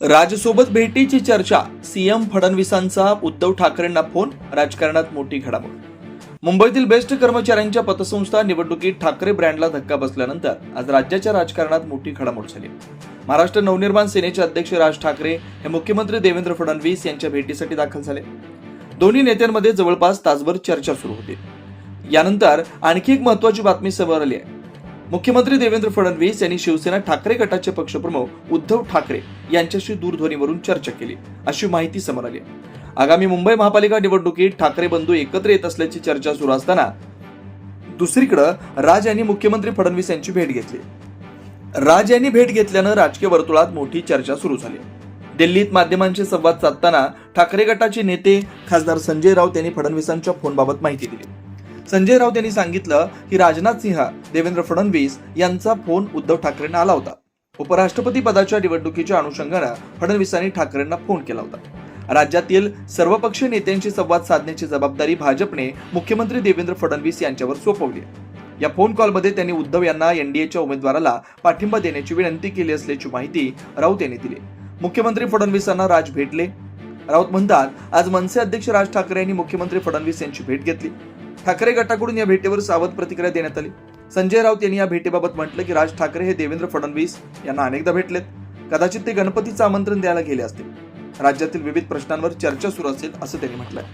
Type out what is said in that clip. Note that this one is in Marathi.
राजसोबत भेटीची चर्चा. सीएम फडणवीसांचा उद्धव ठाकरेंना फोन राजकारणात मोठी घडामोड. मुंबईतील बेस्ट कर्मचाऱ्यांच्या पतसंस्था निवडणुकीत ठाकरे ब्रँडला धक्का बसल्यानंतर आज राज्याच्या राजकारणात मोठी घडामोड झाली. महाराष्ट्र नवनिर्माण सेनेचे अध्यक्ष राज ठाकरे हे मुख्यमंत्री देवेंद्र फडणवीस यांच्या भेटीसाठी दाखल झाले. दोन्ही नेत्यांमध्ये जवळपास तासभर चर्चा सुरू होती. यानंतर आणखी एक महत्वाची बातमी समोर आली आहे. मुख्यमंत्री देवेंद्र फडणवीस यांनी शिवसेना ठाकरे गटाचे पक्षप्रमुख उद्धव ठाकरे यांच्याशी दूरध्वनीवरून चर्चा केली. अशी माहिती समोर आली. आगामी मुंबई महापालिका निवडणुकीत ठाकरे बंधू एकत्र येत असल्याची चर्चा सुरू असताना दुसरीकडे राज यांनी मुख्यमंत्री फडणवीस यांची भेट घेतली. राज यांनी भेट घेतल्यानं राजकीय वर्तुळात मोठी चर्चा सुरू झाली. दिल्लीत माध्यमांशी संवाद साधताना ठाकरे गटाचे नेते खासदार संजय राऊत यांनी फडणवीसांच्या फोनबाबत माहिती दिली. संजय राऊत यांनी सांगितलं की राजनाथ सिंह देवेंद्र फडणवीस यांचा फोन उद्धव ठाकरेंना आला होता. उपराष्ट्रपती पदाच्या निवडणुकीच्या अनुषंगानं फडणवीसांनी ठाकरेंना फोन केला होता. राज्यातील सर्वपक्षीय नेत्यांशी संवाद साधण्याची जबाबदारी भाजपने मुख्यमंत्री देवेंद्र फडणवीस यांच्यावर सोपवली या फोन कॉलमध्ये त्यांनी उद्धव यांना एनडीएच्या उमेदवाराला पाठिंबा देण्याची विनंती केली असल्याची माहिती राऊत यांनी दिली. मुख्यमंत्री फडणवीसांना राज भेटले. राऊत म्हणतात आज मनसे अध्यक्ष राज ठाकरे यांनी मुख्यमंत्री फडणवीस यांची भेट घेतली. ठाकरे गटाकडून या भेटीवर सावध प्रतिक्रिया देण्यात आली. संजय राऊत यांनी या भेटीबाबत म्हटलं की राज ठाकरे हे देवेंद्र फडणवीस यांना अनेकदा भेटलेत. कदाचित ते गणपतीचं आमंत्रण द्यायला गेले असतील. राज्यातील विविध प्रश्नांवर चर्चा सुरू असेल असं त्यांनी म्हटलंय.